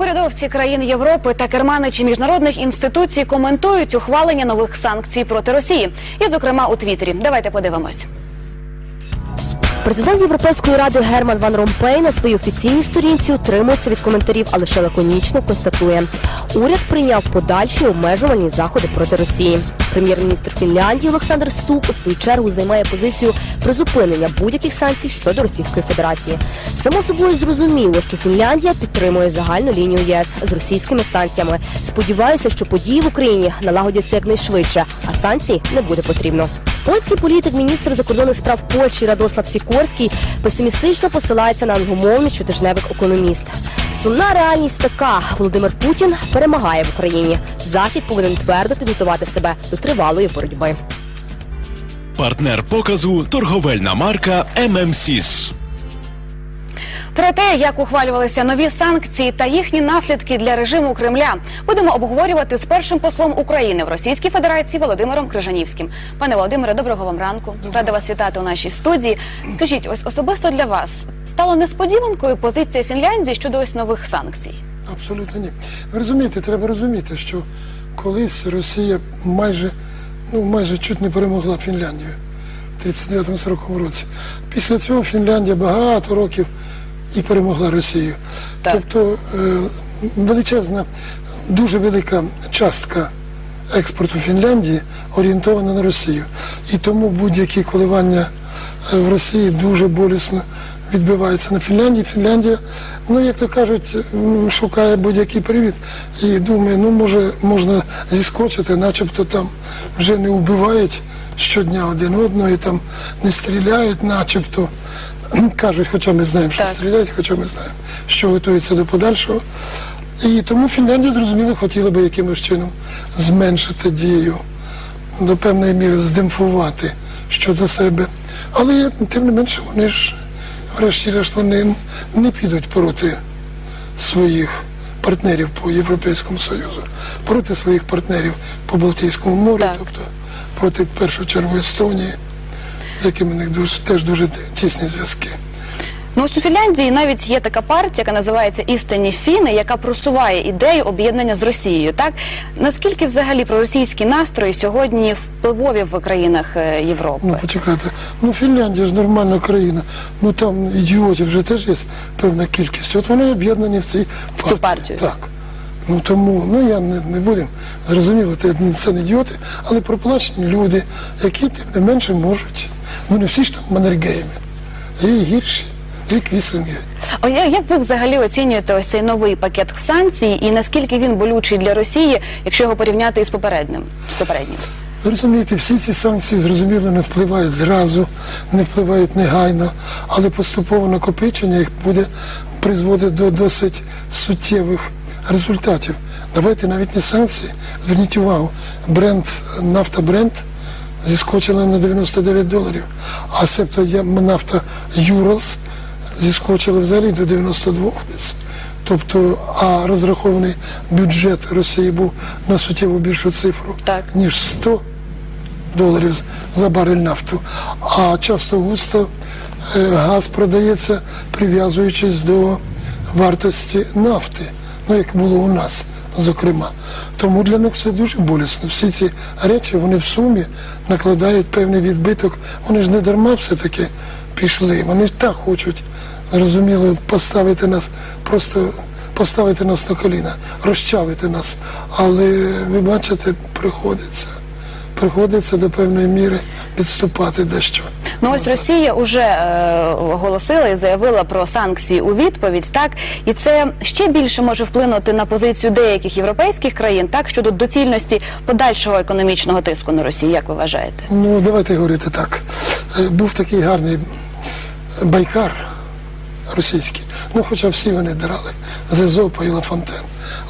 Урядовці країн Європи та керманичі міжнародних інституцій коментують ухвалення нових санкцій проти Росії, і, зокрема, у Твіттері. Давайте подивимось. Президент Європейської ради Герман Ван Ромпей на своїй офіційній сторінці утримується від коментарів, а лише лаконічно констатує. Уряд прийняв подальші обмежувальні заходи проти Росії. Прем'єр-міністр Фінляндії Олександр Стук у свою чергу займає позицію призупинення будь-яких санкцій щодо Російської Федерації. Само собою зрозуміло, що Фінляндія підтримує загальну лінію ЄС з російськими санкціями. Сподіваюся, що події в Україні налагодяться якнайшвидше, а санкцій не буде потрібно. Польський політик, міністр закордонних справ Польщі Радослав Сікорський песимістично посилається на англомовний щотижневик економіст. Сумна реальність така: Володимир Путін перемагає в Україні. Захід повинен твердо підготувати себе до тривалої боротьби. Партнер показу торговельна марка ММСІС. Про те, як ухвалювалися нові санкції та їхні наслідки для режиму Кремля, будемо обговорювати з першим послом України в Російській Федерації Володимиром Крижанівським. Пане Володимире, доброго вам ранку. Рада вас вітати у нашій студії. Скажіть, ось особисто для вас стало несподіванкою позиція Фінляндії щодо ось нових санкцій. Абсолютно ні. Ви розумієте, треба розуміти, що колись Росія майже, ну, майже чуть не перемогла Фінляндію в 39-40 році. Після цього Фінляндія багато років і перемогла Росію. Так. Тобто е, величезна, дуже велика частка експорту Фінляндії орієнтована на Росію. І тому будь-які коливання е, в Росії дуже болісно відбиваються на Фінляндії. Фінляндія, ну як то кажуть, шукає будь-який привід і думає, ну може можна зіскочити, начебто там вже не вбивають щодня один одного і там не стріляють, начебто. Кажуть, хоча ми знаємо, що Так. стріляють, хоча ми знаємо, що готується до подальшого. І тому Фінляндія, зрозуміло, хотіла би якимось чином зменшити дію, до певної міри здемпфувати щодо себе. Але тим не менше вони ж, врешті-решт, вони не підуть проти своїх партнерів по Європейському Союзу, проти своїх партнерів по Балтійському морю, Так. тобто проти в першу чергу Естонії, з якими у них дуже, теж дуже тісні зв'язки. Ну ось у Фінляндії навіть є така партія, яка називається Істинні Фіни, яка просуває ідею об'єднання з Росією. Так наскільки взагалі проросійські настрої сьогодні впливові в країнах е, Європи? Ну, почекайте. Ну, Фінляндія ж нормальна країна. Ну там ідіотів вже теж є певна кількість. От вони об'єднані в цій партії. партію. Так. Ну тому, ну я не, не будемо зрозуміло, це не ідіоти, але проплачені люди, які тим не менше можуть. Ну не всі ж там маннергейми. Є і гірші, є квіслинги. О, я- як ви взагалі оцінюєте ось цей новий пакет санкцій і наскільки він болючий для Росії, якщо його порівняти із попереднім? З попереднім? Ви розумієте, всі ці санкції зрозуміло не впливають зразу, не впливають негайно, але поступове накопичення їх буде призводити до досить суттєвих результатів. Давайте навіть не санкції. Зверніть увагу, бренд, нафта бренд зіскочила на 99 доларів, а септо нафта Юралс зіскочила взагалі до 92 десь. Тобто, а розрахований бюджет Росії був на суттєво більшу цифру, Так. ніж 100 доларів за барель нафту. А часто густо е, газ продається, прив'язуючись до вартості нафти, ну як було у нас, зокрема. Тому для них все дуже болісно. Всі ці речі вони в сумі накладають певний відбиток. Вони ж не дарма все-таки пішли. Вони ж так хочуть, зрозуміло, поставити нас просто. Поставити нас на коліна, розчавити нас. Але ви бачите, приходиться. Приходиться до певної міри відступати дещо. Ну ось Росія вже е, оголосила і заявила про санкції у відповідь, так і це ще більше може вплинути на позицію деяких європейських країн, так щодо доцільності подальшого економічного тиску на Росію. Як ви вважаєте? Ну, давайте говорити так. Е, Був такий гарний байкар російський. Ну, хоча всі вони драли з Езопа і Лафонтен.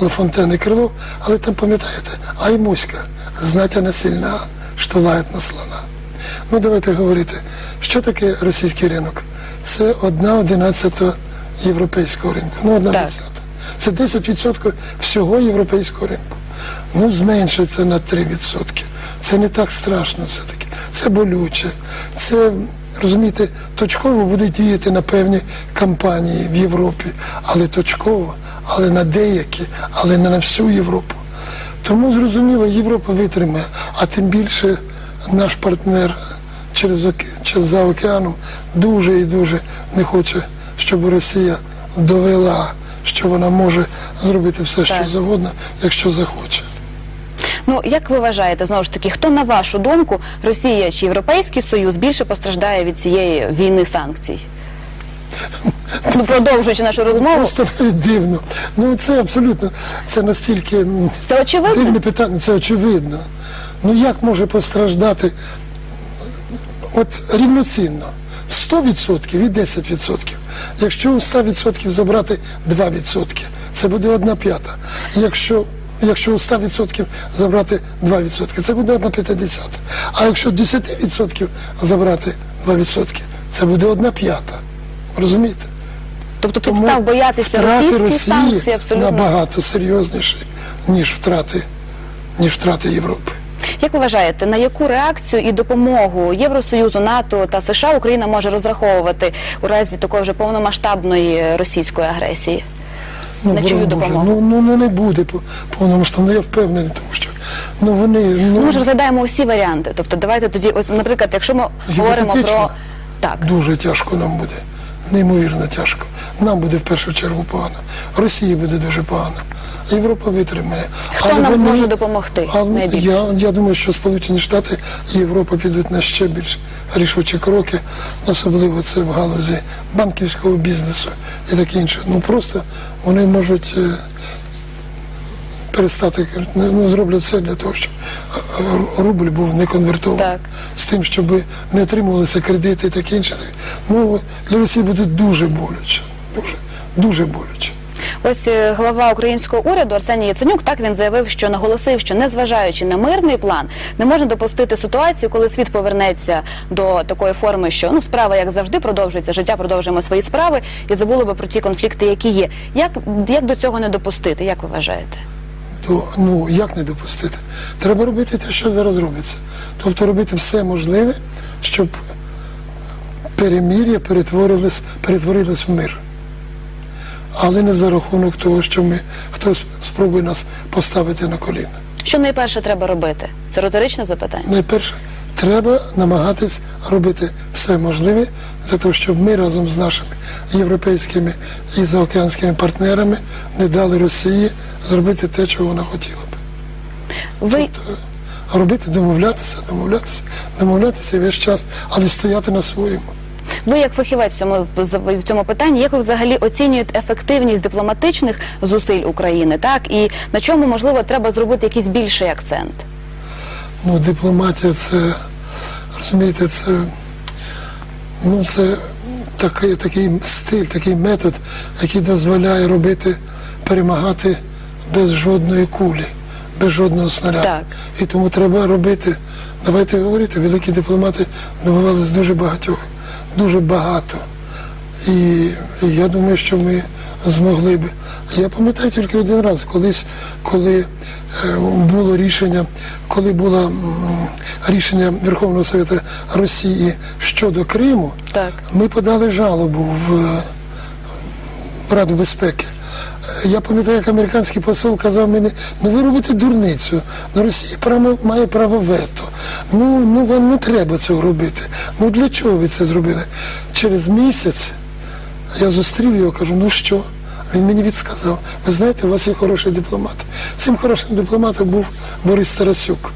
Лафонтен і Крило, але там пам'ятаєте, ай Муська, знатяна сильна, що лаять на слона. Ну, давайте говорити, що таке російський ринок? Це одна одинадцята європейського ринку. Ну, одна десята. Це 10% всього європейського ринку. Ну, зменшиться на 3%. Це не так страшно все-таки. Це болюче, це Розумієте, точково буде діяти на певні кампанії в Європі, але точково, але на деякі, але не на всю Європу. Тому зрозуміло, Європа витримає, а тим більше наш партнер через, через за океаном дуже і дуже не хоче, щоб Росія довела, що вона може зробити все, що Так. завгодно, якщо захоче. Ну як ви вважаєте, знову ж таки, хто на вашу думку, Росія чи Європейський Союз більше постраждає від цієї війни санкцій? Ну, продовжуючи нашу розмову, Просто дивно. Ну це абсолютно це настільки це очевидно. дивне питання, це очевидно. Ну як може постраждати от рівноцінно 100% і 10%. Якщо у 100% забрати 2%, це буде 1 п'ята. Якщо Якщо у 100% забрати 2%, це буде 1 п'ятдесята. А якщо 10% забрати 2%, це буде 1 п'ята. Розумієте? Тобто Тому підстав боятися втрати російські санкції абсолютно. набагато сильніші, ніж втрати, ніж втрати Європи. Як ви вважаєте, на яку реакцію і допомогу Євросоюзу, НАТО та США Україна може розраховувати у разі такої вже повномасштабної російської агресії? Ну, На чию допомогу? ну, ну, ну не буде по- повномасштабно, я впевнений, тому що ну вони ну, Ми ж розглядаємо усі варіанти. Тобто, давайте тоді, ось, наприклад, якщо ми говоримо про так, дуже тяжко нам буде. Неймовірно тяжко. Нам буде в першу чергу погано. Росії буде дуже погано. Європа витримає. Хто нам зможе допомогти А, найбільше? я, я думаю, що Сполучені Штати і Європа підуть на ще більш рішучі кроки, особливо це в галузі банківського бізнесу і таке інше. Ну просто вони можуть е, перестати ну, ну, зроблять все для того, щоб е, е, рубль був не конвертований. Так. З тим, щоб не отримувалися кредити і таке інше. Ну, для Росії буде дуже боляче. Дуже, дуже боляче. ось е, глава українського уряду Арсеній Яценюк так він заявив, що наголосив, що незважаючи на мирний план, не можна допустити ситуацію, коли світ повернеться до такої форми, що ну справа як завжди продовжується, життя продовжуємо свої справи і забули би про ті конфлікти, які є. Як, як до цього не допустити? Як ви вважаєте? То ну як не допустити? Треба робити те, що зараз робиться. Тобто робити все можливе, щоб перемір'я перетворилось, перетворилось в мир. Але не за рахунок того, що ми хтось спробує нас поставити на коліна. Що найперше треба робити? Це риторичне запитання. Найперше, треба намагатись робити все можливе для того, щоб ми разом з нашими європейськими і заокеанськими партнерами не дали Росії зробити те, чого вона хотіла би. Ви робити, домовлятися, домовлятися, домовлятися весь час, але стояти на своєму. Ви як фахівець в цьому в цьому питанні, як ви взагалі оцінюєте ефективність дипломатичних зусиль України, так і на чому можливо треба зробити якийсь більший акцент? Ну, дипломатія це, розумієте, це, ну, це такий, такий стиль, такий метод, який дозволяє робити, перемагати без жодної кулі, без жодного снаряду. Так. І тому треба робити, давайте говорити, великі дипломати добивались дуже багатьох, дуже багато. І, і я думаю, що ми змогли би. Я пам'ятаю тільки один раз, колись, коли було рішення, коли було рішення Верховного Совету Росії щодо Криму, Так. ми подали жалобу в, е, Раду безпеки. Я пам'ятаю, як американський посол казав мені, ну ви робите дурницю, ну Росія право, має право вето. Ну, ну вам не треба цього робити. Ну для чого ви це зробили? Через місяць я зустрів його, кажу, ну що? Він мені відсказав, ви знаєте, у вас є хороший дипломат. Цим хорошим дипломатом був Борис Тарасюк,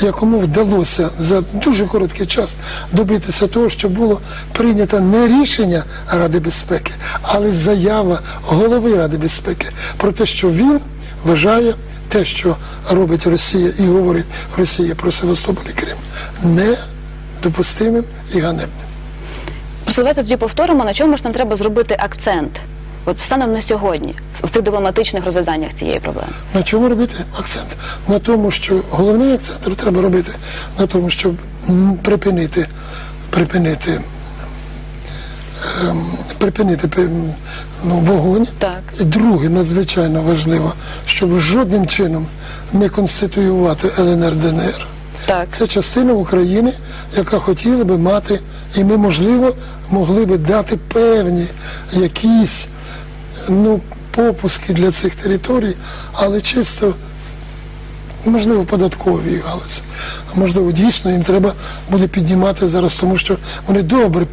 якому вдалося за дуже короткий час добитися того, що було прийнято не рішення Ради безпеки, але заява голови Ради безпеки про те, що він вважає те, що робить Росія і говорить Росія про Севастополь і Крим, недопустимим і ганебним. Просто давайте тоді повторимо, на чому ж нам треба зробити акцент, от станом на сьогодні, в цих дипломатичних розв'язаннях цієї проблеми. На чому робити акцент? На тому, що головний акцент треба робити на тому, щоб припинити, припинити, ем, припинити ну, вогонь. Так. І друге, надзвичайно важливо, щоб жодним чином не конституювати ЛНР ДНР. Так. Це частина України, яка хотіла би мати, і ми, можливо, могли би дати певні якісь ну, попуски для цих територій, але чисто можливо, податкові галузі. А можливо, дійсно їм треба буде піднімати зараз, тому що вони добре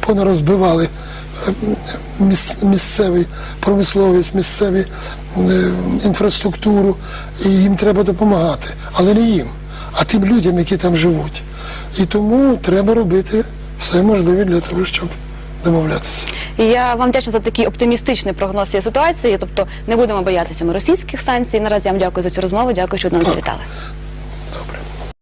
понарозбивали е, міс- місцевий промисловість, місцеві е, інфраструктуру, і їм треба допомагати. Але не їм, а тим людям, які там живуть. І тому треба робити все можливе для того, щоб домовлятися. І я вам вдячна за такий оптимістичний прогноз цієї ситуації. Тобто не будемо боятися ми російських санкцій. Наразі я вам дякую за цю розмову. Дякую, що до нас завітали.